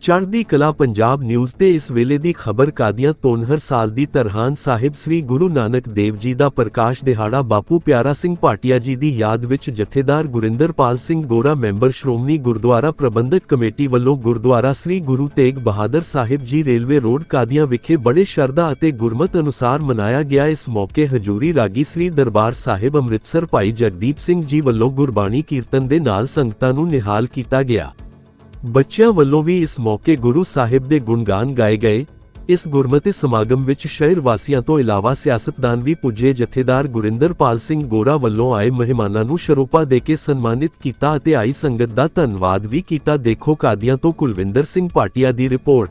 ਚੜ੍ਹਦੀ ਕਲਾ ਪੰਜਾਬ ਨਿਊਜ਼ ਤੇ ਇਸ ਵੇਲੇ ਦੀ ਖਬਰ ਕਾਦੀਆਂ ਤੋਨਹਰ ਸਾਲ ਦੀ ਤਰਹਾਨ ਸਾਹਿਬ ਸ੍ਰੀ ਗੁਰੂ ਨਾਨਕ ਦੇਵ ਜੀ ਦਾ ਪ੍ਰਕਾਸ਼ ਦਿਹਾੜਾ ਬਾਪੂ ਪਿਆਰਾ ਸਿੰਘ ਭਾਟੀਆ ਜੀ ਦੀ ਯਾਦ ਵਿੱਚ ਜਥੇਦਾਰ ਗੁਰਿੰਦਰਪਾਲ ਸਿੰਘ ਗੋਰਾ ਮੈਂਬਰ ਸ਼੍ਰੋਮਣੀ ਗੁਰਦੁਆਰਾ ਪ੍ਰਬੰਧਕ ਕਮੇਟੀ ਵੱਲੋਂ ਗੁਰਦੁਆਰਾ ਸ੍ਰੀ ਗੁਰੂ ਤੇਗ ਬਹਾਦਰ ਸਾਹਿਬ ਜੀ ਰੇਲਵੇ ਰੋਡ ਕਾਦੀਆਂ ਵਿਖੇ ਬੜੇ ਸ਼ਰਧਾ ਅਤੇ ਗੁਰਮਤ ਅਨੁਸਾਰ ਮਨਾਇਆ ਗਿਆ। ਇਸ ਮੌਕੇ ਹਜੂਰੀ ਰਾਗੀ ਸ੍ਰੀ ਦਰਬਾਰ ਸਾਹਿਬ ਅੰਮ੍ਰਿਤਸਰ ਭਾਈ ਜਗਦੀਪ ਸਿੰਘ ਜੀ ਵੱਲੋਂ ਗੁਰਬਾਣੀ ਕੀਰਤਨ ਦੇ ਨਾਲ ਸੰਗਤਾਂ ਨੂੰ ਨਿਹਾਲ ਕੀਤਾ ਗਿਆ। ਬੱਚਿਆਂ ਵੱਲੋਂ ਵੀ ਇਸ ਮੌਕੇ ਗੁਰੂ ਸਾਹਿਬ ਦੇ ਗੁਣਗਾਨ ਗਾਏ ਗਏ। ਇਸ ਗੁਰਮਤਿ ਸਮਾਗਮ ਵਿੱਚ ਸ਼ਹਿਰ ਵਾਸੀਆਂ ਤੋਂ ਇਲਾਵਾ ਸਿਆਸਤਦਾਨ ਵੀ ਪੁੱਜੇ। ਜਥੇਦਾਰ ਗੁਰਿੰਦਰਪਾਲ ਸਿੰਘ ਗੋਰਾ ਵੱਲੋਂ ਆਏ ਮਹਿਮਾਨਾਂ ਨੂੰ ਸ਼ਰੋਪਾ ਦੇ ਕੇ ਸਨਮਾਨਿਤ ਕੀਤਾ ਅਤੇ ਆਈ ਸੰਗਤ ਦਾ ਧੰਨਵਾਦ ਵੀ ਕੀਤਾ। ਦੇਖੋ ਕਾਦੀਆਂ ਤੋਂ ਕੁਲਵਿੰਦਰ ਸਿੰਘ ਭਾਟੀਆ ਦੀ ਰਿਪੋਰਟ।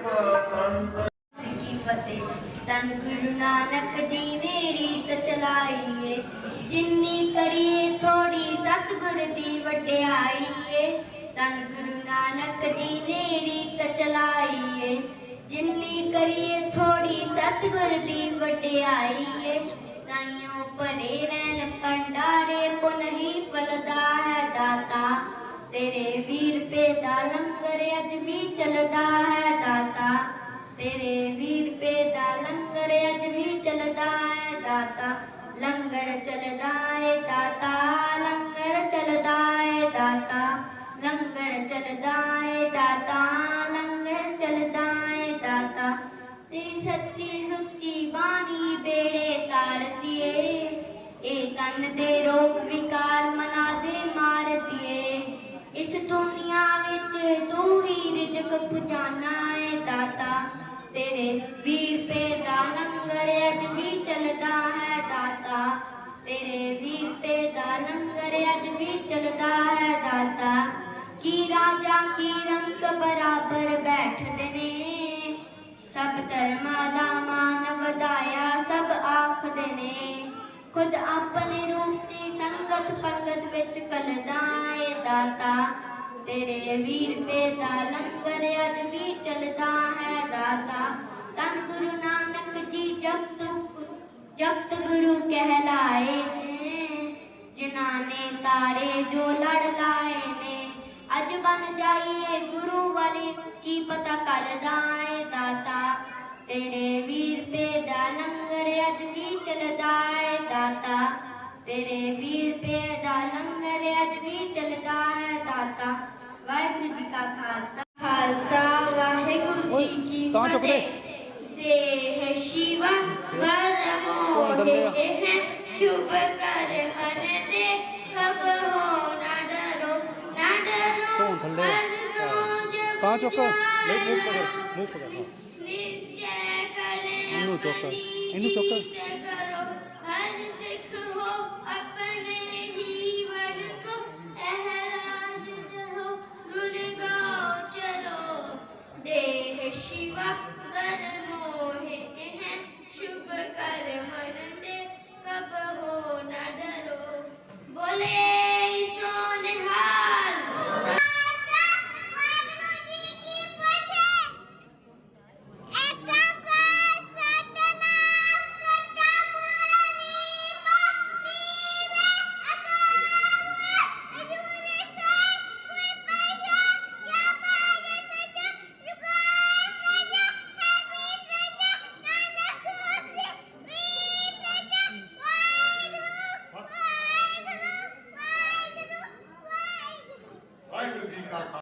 ਜੀ ਕੀ ਫਤਿਹ। ਤਨ ਗੁਰੂ ਨਾਨਕ ਜੀ ਨੇ ਰੀਤ ਚਲਾਈ ਏ ਜਿੰਨੀ ਕਰੀਏ ਥੋੜੀ ਸਤਿਗੁਰ ਦੀ ਵਡਿਆਈ ਏ ਤਨ ਗੁਰੂ ਨਾਨਕ ਜੀ ਨੇ ਰੀਤ ਚਲਾਈ ਏ ਜਿੰਨੀ ਕਰੀਏ ਥੋੜੀ ਸਤਿਗੁਰ ਦੀ ਵਡਿਆਈ ਏ ਤਾਈਓ ਭਰੇ ਰਹਿਣ ਭੰਡਾਰੇ, ਪੁਨ ਹੀ ਪਲਦਾ ਹੈ ਦਾਤਾ। ਤੇਰੇ ਵੀਰ ਪੇ ਦਾ ਲੰਗਰ ਅੱਜ ਵੀ ਚੱਲਦਾ ਹੈ। ਲੰਗਰ ਚੱਲਦਾ ਹੈ ਦਾਤਾ ਲੰਗਰ ਚੱਲਦਾ ਹੈ ਦਾਤਾ ਤੇਰੀ ਸੱਚੀ ਸੁੱਚੀ ਬਾਣੀ ਬੇੜੇ ਤਾਰਦੀ ਏ ਇਹ ਤਨ ਦੇ ਰੋਗ ਵਿਕਾਰ ਮਨਾ ਦੇ ਮਾਰਦੀ ਏ ਇਸ ਦੁਨੀਆ ਵਿੱਚ ਤੂੰ ਹੀ ਰਿਜਕ ਪੁਜਾਨਾ ਏ ਦਾਤਾ ਤੇਰੇ ਵੀਰ ਪੇ ਦਾ ਲੰਗਰ ਅੱਜ ਵੀ ਚੱਲਦਾ ਹੈ ਦਾਤਾ ਤੇਰੇ ਵੀਰ ਪੇ ਦਾ ਲੰਗਰ ਅੱਜ ਵੀ ਚੱਲਦਾ ਹੈ ਦਾਤਾ ਕੀ ਰਾਜਾ ਕੀ ਰੰਗ ਬਰਾਬਰ ਬੈਠਦੇ ਨੇ ਸਭ ਧਰਮਾਂ ਦਾ ਮਾਨ ਵਧਾਇਆ ਸਭ ਆਖਦੇ ਨੇ ਖੁਦ ਆਪਣੇ ਰੂਪ ਦੀ ਸੰਗਤ ਪੰਗਤ ਵਿੱਚ ਕਲਦਾ ਏ ਦਾਤਾ ਤੇਰੇ ਵੀਰ ਪੇ ਦਾ ਲੰਗਰ ਅੱਜ ਵੀ ਚੱਲਦਾ ਹੈ ਦਾਤਾ ਤਨ ਗੁਰੂ ਨਾਨਕ ਜੀ ਜਗਤ ਜਗਤ ਗੁਰੂ ਕਹਿਲਾਏ ਨੇ ਜਿਨ੍ਹਾਂ ਨੇ ਤਾਰੇ ਜੋ ਲੜ ਲਾਏ ਨੇ ਅੱਜ ਬਣ ਜਾਈਏ ਗੁਰੂ ਵਾਲੇ ਕੀ ਪਤਾ ਕੱਲਦਾ ਏ ਦਾਤਾ ਤੇਰੇ ਵੀਰ ਪੇ ਦਾ ਲੰਗਰ ਅੱਜ ਵੀ ਚੱਲਦਾ ਏ ਦਾਤਾ ਤੇਰੇ ਵੀਰ ਪੇ ਦਾ ਲੰਗਰ ਅੱਜ ਵੀ ਚੱਲਦਾ ਹੈ ਦਾਤਾ ਵਾਹਿਗੁਰੂ ਜੀ ਕਾ ਖਾਲਸਾ ਖਾਲਸਾ ਵਾਹਿਗੁਰੂ ਜੀ ਕੀ ਥੱਲੇ ਆ। ਤਾਂ ਚੁੱਕ ਬੁਝਾਏ ਮੂੰਹ ਪਕੜ ਮੂੰਹ ਪਕੜ ਹਾਂ। ਨਿਸ਼ਚੈ ਕਰੇ ਇਹਨੂੰ ਚੁੱਕ, ਇਹਨੂੰ ਚੁੱਕ। ਵਾਹਿਗੁਰੂ ਜੀ ਕਾ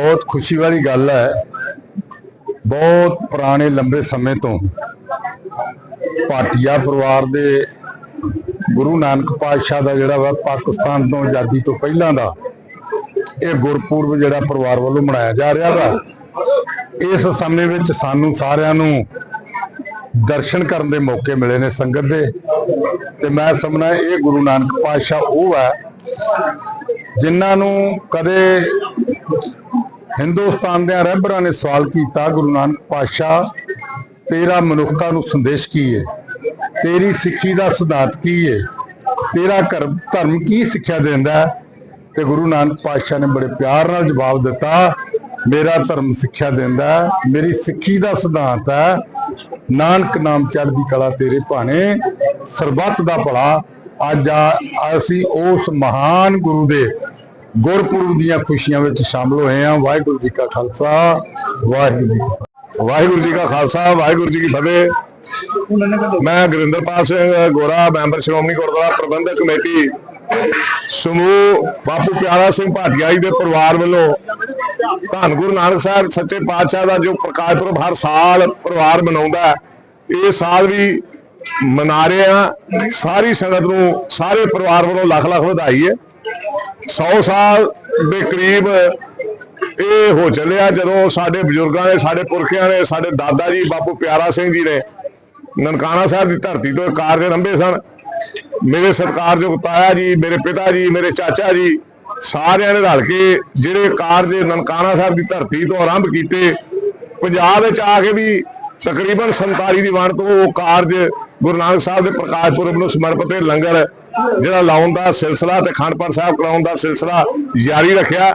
ਬਹੁਤ ਖੁਸ਼ੀ ਵਾਲੀ ਗੱਲ ਹੈ। ਬਹੁਤ ਪੁਰਾਣੇ ਲੰਬੇ ਸਮੇਂ ਤੋਂ ਭਾਟੀਆ ਪਰਿਵਾਰ ਦੇ ਗੁਰੂ ਨਾਨਕ ਪਾਤਸ਼ਾਹ ਦਾ ਜਿਹੜਾ ਵਾ ਪਾਕਿਸਤਾਨ ਤੋਂ ਆਜ਼ਾਦੀ ਤੋਂ ਪਹਿਲਾਂ ਦਾ ਇਹ ਗੁਰਪੁਰਬ ਜਿਹੜਾ ਪਰਿਵਾਰ ਵੱਲੋਂ ਮਨਾਇਆ ਜਾ ਰਿਹਾ ਵਾ, ਇਸ ਸਮੇਂ ਵਿੱਚ ਸਾਨੂੰ ਸਾਰਿਆਂ ਨੂੰ ਦਰਸ਼ਨ ਕਰਨ ਦੇ ਮੌਕੇ ਮਿਲੇ ਨੇ ਸੰਗਤ ਦੇ। ਤੇ ਮੈਂ ਸਮਝਣਾ ਇਹ ਗੁਰੂ ਨਾਨਕ ਪਾਤਸ਼ਾਹ ਉਹ ਹੈ, ਜਿਨ੍ਹਾਂ ਨੂੰ ਕਦੇ ਹਿੰਦੁਸਤਾਨ ਦੇ ਰਹਿਬਰਾਂ ਨੇ ਸਵਾਲ ਕੀਤਾ, ਗੁਰੂ ਨਾਨਕ ਪਾਤਸ਼ਾਹ, ਤੇਰਾ ਮਨੁੱਖਤਾ ਨੂੰ ਸੰਦੇਸ਼ ਕੀ ਹੈ ਤੇਰੀ ਸਿੱਖੀ ਦਾ ਸਿਧਾਂਤ ਕੀ ਹੈ ਤੇਰਾ ਧਰਮ ਕੀ ਸਿੱਖਿਆ ਦਿੰਦਾ ਤੇ ਗੁਰੂ ਨਾਨਕ ਪਾਤਸ਼ਾਹ ਨੇ ਬੜੇ ਪਿਆਰ ਨਾਲ ਜਵਾਬ ਦਿੱਤਾ, ਮੇਰਾ ਧਰਮ ਸਿੱਖਿਆ ਦਿੰਦਾ ਮੇਰੀ ਸਿੱਖੀ ਦਾ ਸਿਧਾਂਤ ਹੈ, ਨਾਨਕ ਨਾਮ ਚੜ੍ਹਦੀ ਕਲਾ ਤੇਰੇ ਭਾਣੇ, ਸਰਬੱਤ ਦਾ ਭਲਾ, ਅੱਜ ਆ, ਅਸੀਂ ਉਸ ਮਹਾਨ ਗੁਰੂ ਦੇ ਗੁਰਪੁਰਬ ਦੀਆਂ ਖੁਸ਼ੀਆਂ ਵਿੱਚ ਸ਼ਾਮਲ ਹੋਏ ਹਾਂ। ਵਾਹਿਗੁਰੂ ਜੀ ਕਾ ਖਾਲਸਾ, ਵਾਹਿਗੁਰੂ ਜੀ ਵਾਹਿਗੁਰੂ ਜੀ ਕਾ ਖਾਲਸਾ, ਵਾਹਿਗੁਰੂ ਜੀ ਕੀ ਫਤਿਹ। ਮੈਂ ਗੁਰਿੰਦਰਪਾਲ ਸਿੰਘ ਗੋਰਾ, ਮੈਂਬਰ ਸ਼੍ਰੋਮਣੀ ਗੁਰਦੁਆਰਾ ਪ੍ਰਬੰਧਕ ਕਮੇਟੀ, ਸਮੂਹ ਬਾਪੂ ਪਿਆਰਾ ਸਿੰਘ ਭਾਟੀਆ ਜੀ ਦੇ ਪਰਿਵਾਰ ਵੱਲੋਂ ਧੰਨ ਗੁਰੂ ਨਾਨਕ ਸਾਹਿਬ, ਸੱਚੇ ਪਾਤਸ਼ਾਹ ਦਾ ਜੋ ਪ੍ਰਕਾਸ਼ ਪੁਰਬ ਹਰ ਸਾਲ ਪਰਿਵਾਰ ਮਨਾਉਂਦਾ ਹੈ, ਇਹ ਸਾਲ ਵੀ ਮਨਾ ਰਹੇ ਆ ਸਾਰੀ ਸੰਗਤ ਨੂੰ, ਸਾਰੇ ਪਰਿਵਾਰ ਵੱਲੋਂ ਲੱਖ ਲੱਖ ਵਧਾਈ ਹੈ। 100 ਸਾਲ ਦੇ ਕਰੀਬ ਇਹ ਹੋ ਚੱਲਿਆ ਜਦੋਂ ਸਾਡੇ ਬਜ਼ੁਰਗਾਂ ਨੇ, ਸਾਡੇ ਪੁਰਖਿਆਂ ਨੇ, ਸਾਡੇ ਦਾਦਾ ਜੀ, ਬਾਪੂ ਪਿਆਰਾ ਸਿੰਘ ਜੀ ਨੇ ਨਨਕਾਣਾ ਸਾਹਿਬ ਦੀ ਧਰਤੀ ਤੋਂ ਇਹ ਕਾਰਜ ਆਰੰਭੇ ਸਨ। ਮੇਰੇ ਸਤਿਕਾਰਯੋਗ ਤਾਇਆ ਜੀ, ਮੇਰੇ ਪਿਤਾ ਜੀ, ਮੇਰੇ ਚਾਚਾ ਜੀ, ਸਾਰਿਆਂ ਨੇ ਰਲ ਕੇ ਜਿਹੜੇ ਕਾਰਜ ਨਨਕਾਣਾ ਸਾਹਿਬ ਦੀ ਧਰਤੀ ਤੋਂ ਆਰੰਭ ਕੀਤੇ, ਪੰਜਾਬ ਵਿੱਚ ਆ ਕੇ ਵੀ ਤਕਰੀਬਨ 47 ਦੀ ਵੰਡ ਤੋਂ ਉਹ ਕਾਰਜ ਗੁਰੂ ਨਾਨਕ ਸਾਹਿਬ ਦੇ ਪ੍ਰਕਾਸ਼ ਪੁਰਬ ਨੂੰ ਸਮਰਪਿਤ ਲੰਗਰ ਜਿਹੜਾ ਲਾਉਣ ਦਾ ਸਿਲਸਿਲਾ ਤੇ ਖੰਡਪੁਰ ਸਾਹਿਬ ਕਰਾਉਣ ਦਾ ਸਿਲਸਿਲਾ ਜਾਰੀ ਰੱਖਿਆ।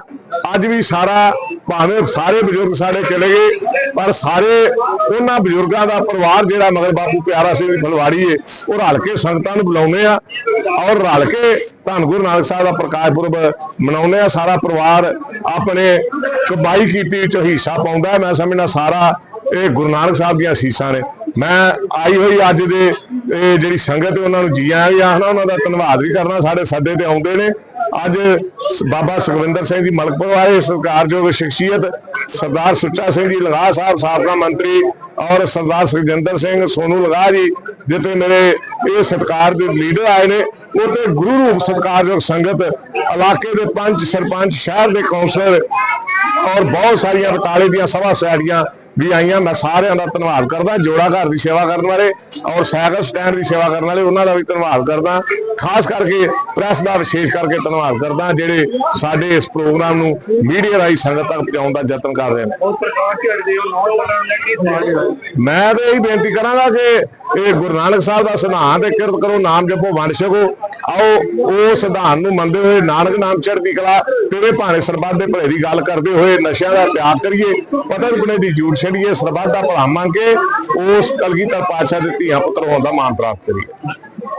ਅੱਜ ਵੀ ਸਾਰਾ ਭਾਵੇਂ ਸਾਰੇ ਬਜ਼ੁਰਗ ਸਾਡੇ ਚਲੇ ਗਏ, ਪਰ ਸਾਰੇ ਉਹਨਾਂ ਬਜ਼ੁਰਗਾਂ ਦਾ ਪਰਿਵਾਰ ਜਿਹੜਾ ਮਗਰ ਬਾਪੂ ਪਿਆਰਾ ਸਿੰਘ ਫਲਵਾੜੀ ਏ, ਉਹ ਰਲ ਕੇ ਸੰਗਤਾਂ ਨੂੰ ਬੁਲਾਉਂਦੇ ਆ ਔਰ ਰਲ ਕੇ ਧੰਨ ਗੁਰੂ ਨਾਨਕ ਸਾਹਿਬ ਦਾ ਪ੍ਰਕਾਸ਼ ਪੁਰਬ ਮਨਾਉਂਦੇ ਆ। ਸਾਰਾ ਪਰਿਵਾਰ ਆਪਣੇ ਕਮਾਈ ਕੀਤੀ ਚ ਹਿੱਸਾ ਪਾਉਂਦਾ। ਮੈਂ ਸਮਝਣਾ ਸਾਰਾ ਇਹ ਗੁਰੂ ਨਾਨਕ ਸਾਹਿਬ ਦੀਆਂ ਅਸੀਸਾਂ ਨੇ। ਮੈਂ ਆਈ ਹੋਈ ਅੱਜ ਦੇ ਤੇ ਜਿਹੜੀ ਸੰਗਤ ਉਹਨਾਂ ਨੂੰ ਜੀ ਆਇਆਂ ਵੀ ਆਖਣਾ, ਉਹਨਾਂ ਦਾ ਧੰਨਵਾਦ ਵੀ ਕਰਨਾ, ਸਾਡੇ ਸੱਦੇ ਤੇ ਆਉਂਦੇ ਨੇ। ਅੱਜ ਬਾਬਾ ਸੁਖਵਿੰਦਰ ਸਿੰਘ ਜੀ ਮਲਕਪੁਰ ਆਏ, ਸਰਕਾਰਯੋਗ ਸ਼ਖਸੀਅਤ ਸਰਦਾਰ ਸੁੱਚਾ ਸਿੰਘ ਜੀ ਲਗਾ ਸਾਹਿਬ, ਸਾਬਕਾ ਮੰਤਰੀ ਔਰ ਸਰਦਾਰ ਸੁਖਜਿੰਦਰ ਸਿੰਘ ਸੋਨੂ ਲਗਾ ਜੀ ਜਿੱਤੇ ਮੇਰੇ ਇਹ ਸਤਕਾਰ ਦੇ ਲੀਡਰ ਆਏ ਨੇ। ਉਹ ਗੁਰੂ ਰੂਪ ਸਤਕਾਰਯੋਗ ਸੰਗਤ, ਇਲਾਕੇ ਦੇ ਪੰਚ ਸਰਪੰਚ, ਸ਼ਹਿਰ ਦੇ ਕੌਂਸਲਰ ਔਰ ਬਹੁਤ ਸਾਰੀਆਂ ਬਟਾਲੇ ਦੀਆਂ ਸਭਾ ਸੈੜੀਆਂ ਵੀ ਆਈਆਂ ਮੈਂ ਸਾਰਿਆਂ ਦਾ ਧੰਨਵਾਦ ਕਰਦਾ ਜੋੜਾ ਘਰ ਦੀ ਸੇਵਾ ਕਰਨ ਵਾਲੇ ਔਰ ਸਾਈਕਲ ਸਟੈਂਡ ਦੀ ਸੇਵਾ ਕਰਨ ਵਾਲੇ ਉਹਨਾਂ ਦਾ ਵੀ ਧੰਨਵਾਦ ਕਰਦਾ। ਖਾਸ ਕਰਕੇ ਪ੍ਰੈਸ ਦਾ ਵਿਸ਼ੇਸ਼ ਕਰਕੇ ਧੰਨਵਾਦ ਕਰਦਾ ਜਿਹੜੇ ਸਾਡੇ ਇਸ ਪ੍ਰੋਗਰਾਮ ਨੂੰ ਮੀਡੀਆ ਰਾਹੀਂ ਸੰਗਤ ਤੱਕ ਪਹੁੰਚਾਉਣ ਦਾ ਯਤਨ ਕਰ ਰਹੇ ਨੇ। ਮੈਂ ਤਾਂ ਇਹ ਬੇਨਤੀ ਕਰਾਂਗਾ ਕਿ ਇਹ ਗੁਰੂ ਨਾਨਕ ਸਾਹਿਬ ਦਾ ਸਿਧਾਂਤ ਕਿਰਤ ਕਰੋ ਨਾਮ ਜਪੋ ਵੰਡ ਛਕੋ। ਆਓ ਉਹ ਸਿਧਾਂਤ ਨੂੰ ਮੰਨਦੇ ਹੋਏ ਨਾਨਕ ਨਾਮ ਚੜ੍ਹਦੀ ਕਲਾ ਤੇਰੇ ਭਾਣੇ ਸਰਬੱਤ ਦੇ ਭਲੇ ਦੀ ਗੱਲ ਕਰਦੇ ਹੋਏ ਨਸ਼ਿਆਂ ਦਾ ਤਿਆਗ ਕਰੀਏ। ਪਤਨ ਗੁਨੇ ਦੀ ਜੂੜ ਛੱਡੀਏ ਸਰਬੱਤ ਦਾ ਭਲਾ ਮੰਗ ਕੇ ਉਸ ਕਲਗੀਧਰ ਪਾਤਸ਼ਾਹ ਦੇ ਧੀਆਂ ਪੁੱਤਰ ਹੋਣ ਦਾ ਮਾਣ ਪ੍ਰਾਪਤ ਕਰੀਏ।